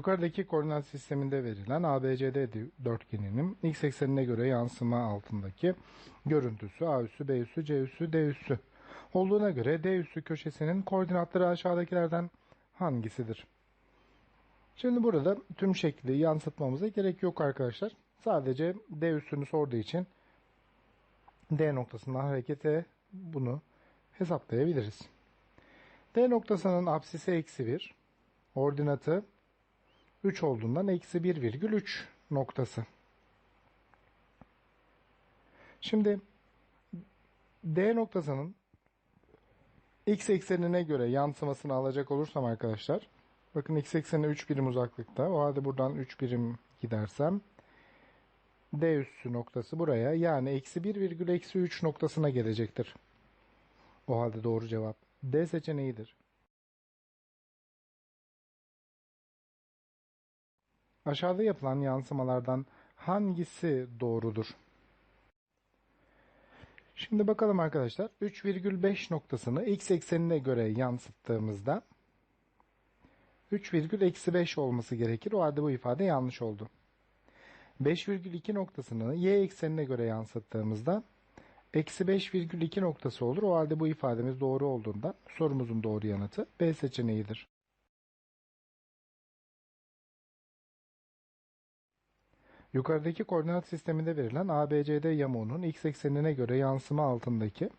Yukarıdaki koordinat sisteminde verilen ABCD dörtgeninin x eksenine göre yansıma altındaki görüntüsü A üssü, B üssü, C üssü, D üssü olduğuna göre D üssü köşesinin koordinatları aşağıdakilerden hangisidir? Şimdi burada tüm şekli yansıtmamıza gerek yok arkadaşlar. Sadece D üssünü sorduğu için D noktasından harekete bunu hesaplayabiliriz. D noktasının apsisi eksi 1, ordinatı 3 olduğundan eksi 1,3 noktası. Şimdi D noktasının x eksenine göre yansımasını alacak olursam arkadaşlar bakın x ekseni 3 birim uzaklıkta. O halde buradan 3 birim gidersem D üssü noktası buraya yani eksi 1 virgül eksi 3 noktasına gelecektir. O halde doğru cevap D seçeneğidir. Aşağıda yapılan yansımalardan hangisi doğrudur? Şimdi bakalım arkadaşlar. 3,5 noktasını x eksenine göre yansıttığımızda 3,5 olması gerekir. O halde bu ifade yanlış oldu. 5,2 noktasını y eksenine göre yansıttığımızda eksi 5,2 noktası olur. O halde bu ifademiz doğru olduğundan sorumuzun doğru yanıtı B seçeneğidir. Yukarıdaki koordinat sisteminde verilen ABCD yamuğunun x eksenine göre yansıma altındaki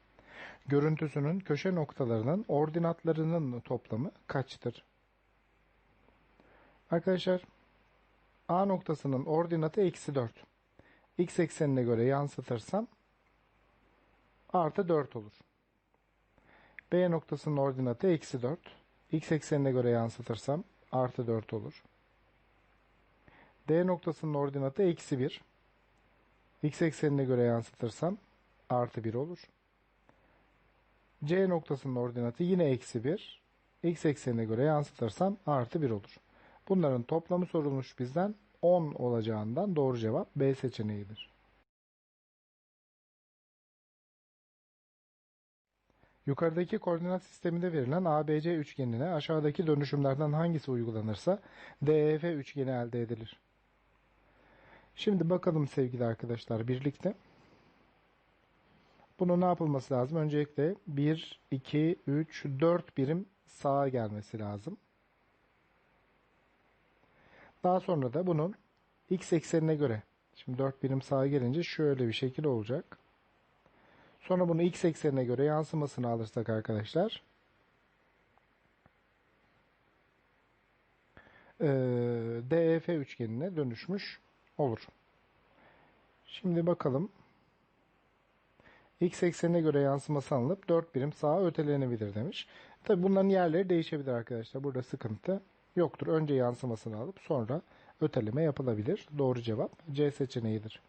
görüntüsünün köşe noktalarının ordinatlarının toplamı kaçtır? Arkadaşlar A noktasının ordinatı eksi 4. X eksenine göre yansıtırsam artı 4 olur. B noktasının ordinatı eksi 4. X eksenine göre yansıtırsam artı 4 olur. D noktasının ordinatı eksi 1. X eksenine göre yansıtırsam artı 1 olur. C noktasının ordinatı yine eksi 1. X eksenine göre yansıtırsam artı 1 olur. Bunların toplamı sorulmuş bizden 10 olacağından doğru cevap B seçeneğidir. Yukarıdaki koordinat sisteminde verilen ABC üçgenine aşağıdaki dönüşümlerden hangisi uygulanırsa DEF üçgeni elde edilir. Şimdi bakalım sevgili arkadaşlar birlikte. Bunun ne yapılması lazım? Öncelikle 1, 2, 3, 4 birim sağa gelmesi lazım. Daha sonra da bunun x eksenine göre şimdi 4 birim sağa gelince şöyle bir şekil olacak. Sonra bunu x eksenine göre yansımasını alırsak arkadaşlar DEF üçgenine dönüşmüş olur. Şimdi bakalım. X eksenine göre yansıması alınıp 4 birim sağa ötelenebilir demiş. Tabi bunların yerleri değişebilir arkadaşlar. Burada sıkıntı yoktur. Önce yansımasını alıp sonra öteleme yapılabilir. Doğru cevap C seçeneğidir.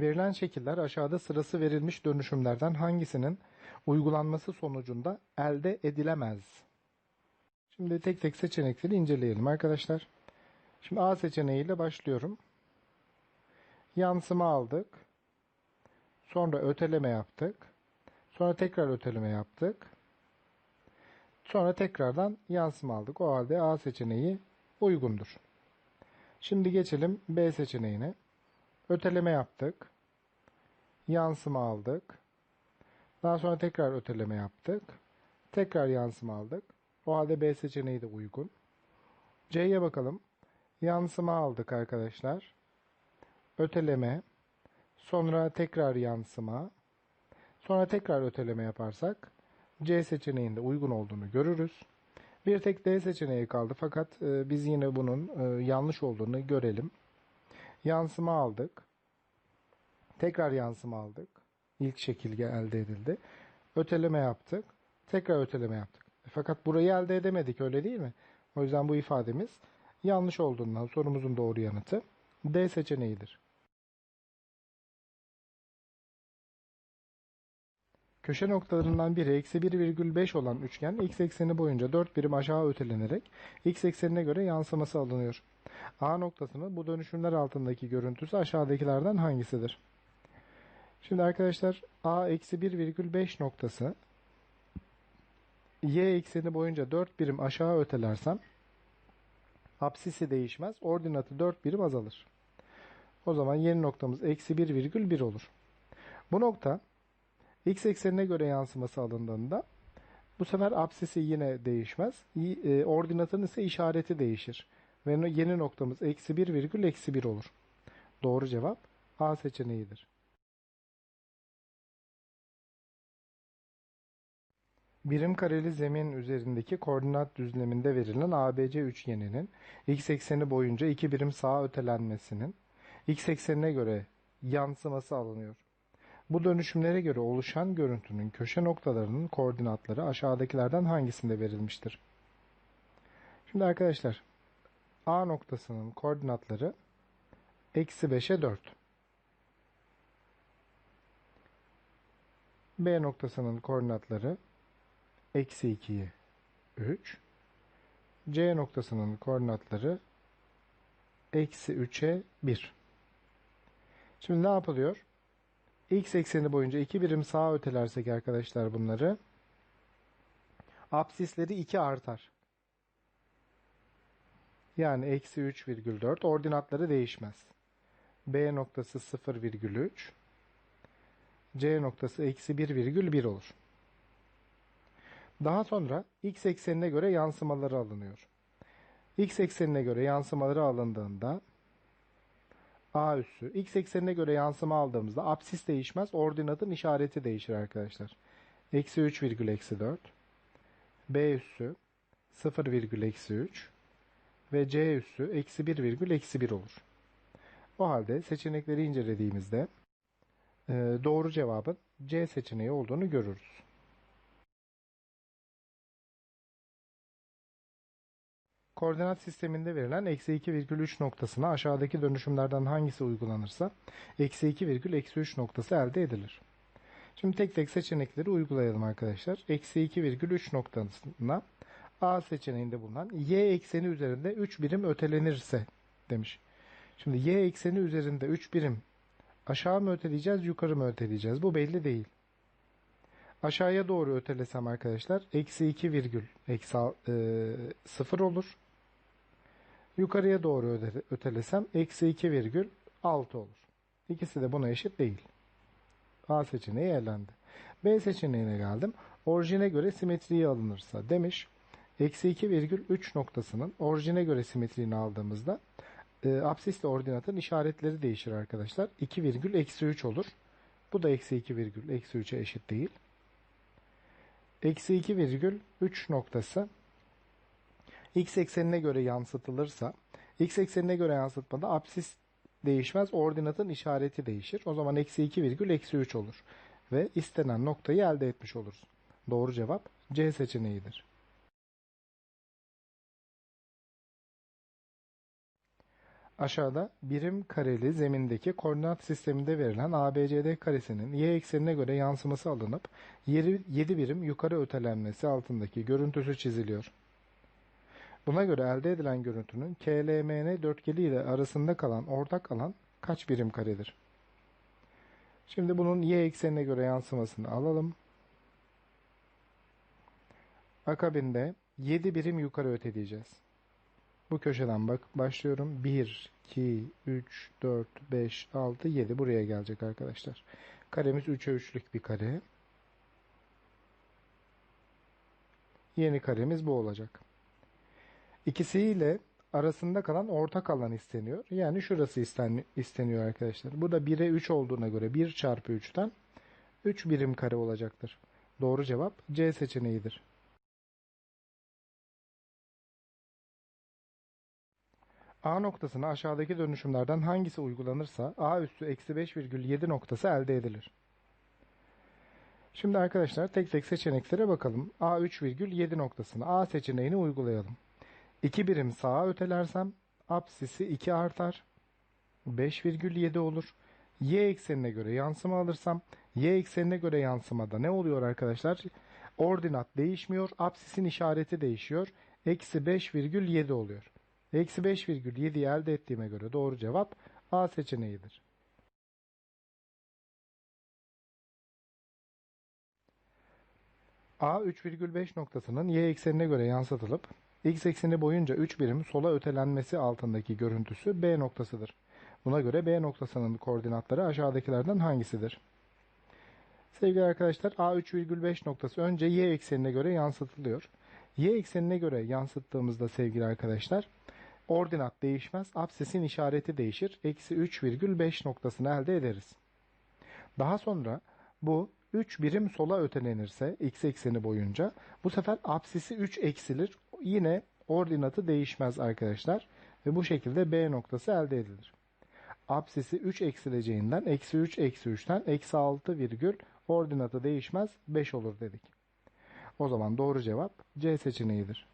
Verilen şekiller aşağıda sırası verilmiş dönüşümlerden hangisinin uygulanması sonucunda elde edilemez? Şimdi tek tek seçenekleri inceleyelim arkadaşlar. Şimdi A seçeneğiyle başlıyorum. Yansıma aldık. Sonra öteleme yaptık. Sonra tekrar öteleme yaptık. Sonra tekrardan yansıma aldık. O halde A seçeneği uygundur. Şimdi geçelim B seçeneğine. Öteleme yaptık. Yansıma aldık. Daha sonra tekrar öteleme yaptık. Tekrar yansıma aldık. O halde B seçeneği de uygun. C'ye bakalım. Yansıma aldık arkadaşlar. Öteleme. Sonra tekrar yansıma. Sonra tekrar öteleme yaparsak C seçeneğinde uygun olduğunu görürüz. Bir tek D seçeneği kaldı fakat e, biz yine bunun e, yanlış olduğunu görelim. Yansıma aldık. Tekrar yansıma aldık. İlk şekil elde edildi. Öteleme yaptık. Tekrar öteleme yaptık. Fakat burayı elde edemedik öyle değil mi? O yüzden bu ifademiz yanlış olduğundan sorumuzun doğru yanıtı D seçeneğidir. Köşe noktalarından biri eksi 1,5 olan üçgen x ekseni boyunca 4 birim aşağı ötelenerek x eksenine göre yansıması alınıyor. A noktasının bu dönüşümler altındaki görüntüsü aşağıdakilerden hangisidir? Şimdi arkadaşlar A eksi 1,5 noktası y ekseni boyunca 4 birim aşağı ötelersem apsisi değişmez. Ordinatı 4 birim azalır. O zaman yeni noktamız eksi 1 virgül 1 olur. Bu nokta x eksenine göre yansıması alındığında bu sefer apsisi yine değişmez. E, Ordinatın ise işareti değişir. Ve yeni noktamız eksi 1 virgül eksi 1 olur. Doğru cevap A seçeneğidir. Birim kareli zemin üzerindeki koordinat düzleminde verilen ABC üçgeninin x ekseni boyunca iki birim sağa ötelenmesinin x eksenine göre yansıması alınıyor. Bu dönüşümlere göre oluşan görüntünün köşe noktalarının koordinatları aşağıdakilerden hangisinde verilmiştir? Şimdi arkadaşlar A noktasının koordinatları eksi 5'e 4. B noktasının koordinatları eksi 2'ye 3. C noktasının koordinatları eksi 3'e 1. Şimdi ne yapılıyor? X ekseni boyunca iki birim sağa ötelersek arkadaşlar bunları apsisleri 2 artar. Yani eksi 3,4 ordinatları değişmez. B noktası 0,3 C noktası eksi 1,1 olur. Daha sonra x eksenine göre yansımaları alınıyor. x eksenine göre yansımaları alındığında a üssü x eksenine göre yansıma aldığımızda apsis değişmez. Ordinatın işareti değişir arkadaşlar. Eksi 3 virgül eksi 4 b üssü 0 virgül eksi 3 ve c üssü eksi 1 virgül eksi 1 olur. O halde seçenekleri incelediğimizde e, doğru cevabın C seçeneği olduğunu görürüz. Koordinat sisteminde verilen eksi 2,3 noktasına aşağıdaki dönüşümlerden hangisi uygulanırsa eksi 2,3 noktası elde edilir. Şimdi tek tek seçenekleri uygulayalım arkadaşlar. Eksi 2,3 noktasına A seçeneğinde bulunan y ekseni üzerinde 3 birim ötelenirse demiş. Şimdi y ekseni üzerinde 3 birim aşağı mı öteleyeceğiz yukarı mı öteleyeceğiz? Bu belli değil. Aşağıya doğru ötelesem arkadaşlar eksi 2 virgül eksi al- e, 0 olur. Yukarıya doğru ötelesem eksi 2 virgül 6 olur. İkisi de buna eşit değil. A seçeneği elendi. B seçeneğine geldim. Orijine göre simetriği alınırsa demiş. Eksi 2 virgül 3 noktasının orijine göre simetriğini aldığımızda e, absisle ordinatın işaretleri değişir arkadaşlar. 2 virgül eksi 3 olur. Bu da eksi 2 virgül eksi 3'e eşit değil. Eksi 2 virgül 3 noktası x eksenine göre yansıtılırsa x eksenine göre yansıtmada absis değişmez. Ordinatın işareti değişir. O zaman eksi 2 virgül eksi 3 olur. Ve istenen noktayı elde etmiş oluruz. Doğru cevap C seçeneğidir. Aşağıda birim kareli zemindeki koordinat sisteminde verilen ABCD karesinin y eksenine göre yansıması alınıp 7 birim yukarı ötelenmesi altındaki görüntüsü çiziliyor. Buna göre elde edilen görüntünün KLMN dörtgeni ile arasında kalan ortak alan kaç birim karedir? Şimdi bunun y eksenine göre yansımasını alalım. Akabinde 7 birim yukarı öteleyeceğiz. Bu köşeden bak başlıyorum. 1, 2, 3, 4, 5, 6, 7 buraya gelecek arkadaşlar. Karemiz 3'e 3'lük bir kare. Yeni karemiz bu olacak. İkisiyle arasında kalan ortak alan isteniyor. Yani şurası isten, isteniyor arkadaşlar. Bu da 1'e 3 olduğuna göre 1 çarpı 3'ten 3 birim kare olacaktır. Doğru cevap C seçeneğidir. A noktasına aşağıdaki dönüşümlerden hangisi uygulanırsa A üssü eksi 5,7 noktası elde edilir. Şimdi arkadaşlar tek tek seçeneklere bakalım. A 3,7 noktasına A seçeneğini uygulayalım. 2 birim sağa ötelersem apsisi 2 artar. 5,7 olur. Y eksenine göre yansıma alırsam Y eksenine göre yansımada ne oluyor arkadaşlar? Ordinat değişmiyor. Apsisin işareti değişiyor. Eksi 5,7 oluyor. Eksi 5,7'yi elde ettiğime göre doğru cevap A seçeneğidir. A 3,5 noktasının y eksenine göre yansıtılıp x ekseni boyunca 3 birim sola ötelenmesi altındaki görüntüsü B noktasıdır. Buna göre B noktasının koordinatları aşağıdakilerden hangisidir? Sevgili arkadaşlar A 3,5 noktası önce y eksenine göre yansıtılıyor. Y eksenine göre yansıttığımızda sevgili arkadaşlar ordinat değişmez. Absesin işareti değişir. Eksi 3,5 noktasını elde ederiz. Daha sonra bu 3 birim sola ötelenirse x ekseni boyunca bu sefer apsisi 3 eksilir. Yine ordinatı değişmez arkadaşlar. Ve bu şekilde B noktası elde edilir. Apsisi 3 eksileceğinden eksi 3 eksi 3'ten eksi 6 virgül ordinatı değişmez 5 olur dedik. O zaman doğru cevap C seçeneğidir.